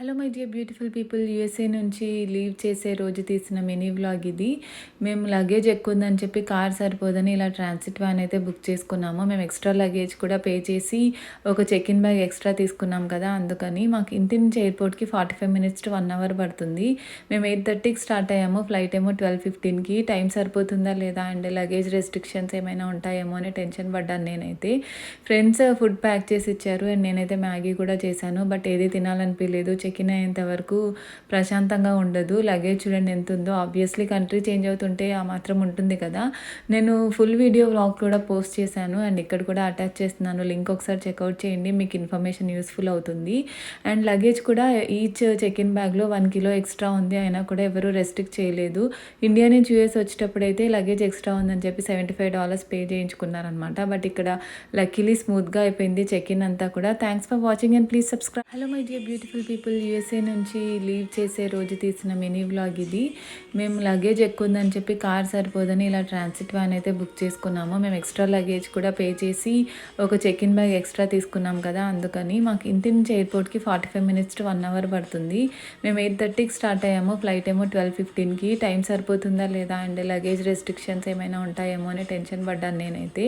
Hello my dear beautiful people USA నుంచి leave చేసే రోజు తీసిన మినీ వ్లాగ్ ఇది. మేము లగేజ్ ఎక్కువ ఉందని చెప్పి కార్ సరిపోదని ఇలా ట్రాన్సిట్ వ్యాన్ అయితే బుక్ చేసుకున్నాము. మేము ఎక్స్ట్రా లగేజ్ కూడా పే చేసి ఒక చెక్ ఇన్ బ్యాగ్ ఎక్స్ట్రా తీసుకున్నాం కదా అందుకని మాకు ఇంటి నుంచి ఎయిర్పోర్ట్కి forty five minutes to one hour పడుతుంది. మేము ఎయిట్ థర్టీకి స్టార్ట్ అయ్యాము. ఫ్లైట్ ఏమో ట్వెల్వ్ ఫిఫ్టీన్కి. టైం సరిపోతుందా లేదా అండ్ లగేజ్ రెస్ట్రిక్షన్స్ ఏమైనా ఉంటాయేమో అని టెన్షన్ పడ్డాను నేనైతే. ఫ్రెండ్స్ ఫుడ్ ప్యాక్ చేసి ఇచ్చారు అండ్ నేనైతే మ్యాగీ కూడా చేశాను. బట్ ఏది తినాలనిపించలేదు చెక్ఇన్ అయ్యేంత వరకు ప్రశాంతంగా ఉండదు. లగేజ్ చూడండి ఎంత ఉందో ఆబ్వియస్లీ కంట్రీ చేంజ్ అవుతుంటే ఆ మాత్రం ఉంటుంది కదా. నేను ఫుల్ వీడియో వ్లాగ్ కూడా పోస్ట్ చేశాను అండ్ ఇక్కడ కూడా అటాచ్ చేస్తున్నాను. లింక్ ఒకసారి చెక్అవుట్ చేయండి. మీకు ఇన్ఫర్మేషన్ యూస్ఫుల్ అవుతుంది. అండ్ లగేజ్ కూడా ఈచ్ చెక్ఇన్ బ్యాగ్లో వన్ కిలో ఎక్స్ట్రా ఉంది. అయినా కూడా ఎవరు రెస్ట్రిక్ట్ చేయలేదు. ఇండియా నుంచి యూఎస్ వచ్చేటప్పుడు అయితే లగేజ్ ఎక్స్ట్రా ఉందని చెప్పి సెవెంటీ ఫైవ్ డాలర్స్ పే చేయించుకున్నారనమాట బట్ ఇక్కడ లక్కీలీ స్మూత్గా అయిపోయింది చెక్ ఇన్ అంతా కూడా. Thanks for watching and please subscribe hello my dear beautiful people USA నుంచి లీవ్ చేసే రోజు తీసిన మినీ వ్లాగ్ ఇది. మేము లగేజ్ ఎక్కువ ఉందని చెప్పి కార్ సరిపోదని ఇలా ట్రాన్సిట్ వ్యాన్ అయితే బుక్ చేసుకున్నాము. మేము ఎక్స్ట్రా లగేజ్ కూడా పే చేసి ఒక చెక్ ఇన్ బ్యాగ్ ఎక్స్ట్రా తీసుకున్నాం కదా అందుకని మాకు ఇంటి నుంచి ఎయిర్పోర్ట్కి forty five minutes to one hour పడుతుంది. మేము ఎయిట్ థర్టీకి స్టార్ట్ అయ్యాము. ఫ్లైట్ ఏమో ట్వెల్వ్ ఫిఫ్టీన్కి టైం సరిపోతుందా లేదా అండ్ లగేజ్ రెస్ట్రిక్షన్స్ ఏమైనా ఉంటాయేమో అని టెన్షన్ పడ్డాను నేనైతే.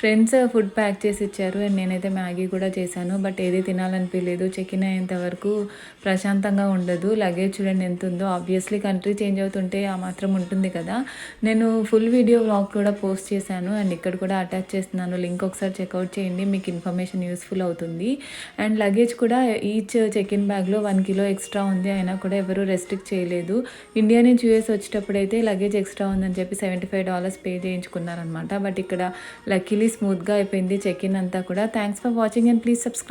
ఫ్రెండ్స్ ఫుడ్ ప్యాక్ చేసి ఇచ్చారు అండ్ నేనైతే మ్యాగీ కూడా చేశాను. బట్ ఏది తినాలనిపించలేదు చెక్ ఇన్ అయ్యేంత వరకు ప్రశాంతంగా ఉండదు. లగేజ్ చూడండి ఎంత ఉందో ఆబ్వియస్లీ కంట్రీ చేంజ్ అవుతుంటే ఆ మాత్రం ఉంటుంది కదా. నేను ఫుల్ వీడియో వ్లాగ్ కూడా పోస్ట్ చేశాను అండ్ ఇక్కడ కూడా అటాచ్ చేస్తున్నాను. లింక్ ఒకసారి చెక్అవుట్ చేయండి. మీకు ఇన్ఫర్మేషన్ యూస్ఫుల్ అవుతుంది. అండ్ లగేజ్ కూడా ఈచ్ చెక్ ఇన్ బ్యాగ్లో వన్ కిలో ఎక్స్ట్రా ఉంది. అయినా కూడా ఎవరు రెస్ట్రిక్ట్ చేయలేదు. ఇండియా నుంచి యూఎస్ వచ్చేటప్పుడైతే లగేజ్ ఎక్స్ట్రా ఉందని చెప్పి సెవెంటీ ఫైవ్ డాలర్స్ పే చేయించుకున్నారనమాట బట్ ఇక్కడ లక్కీలీ స్మూత్గా అయిపోయింది చెక్ ఇన్ అంతా కూడా. Thanks for watching and please subscribe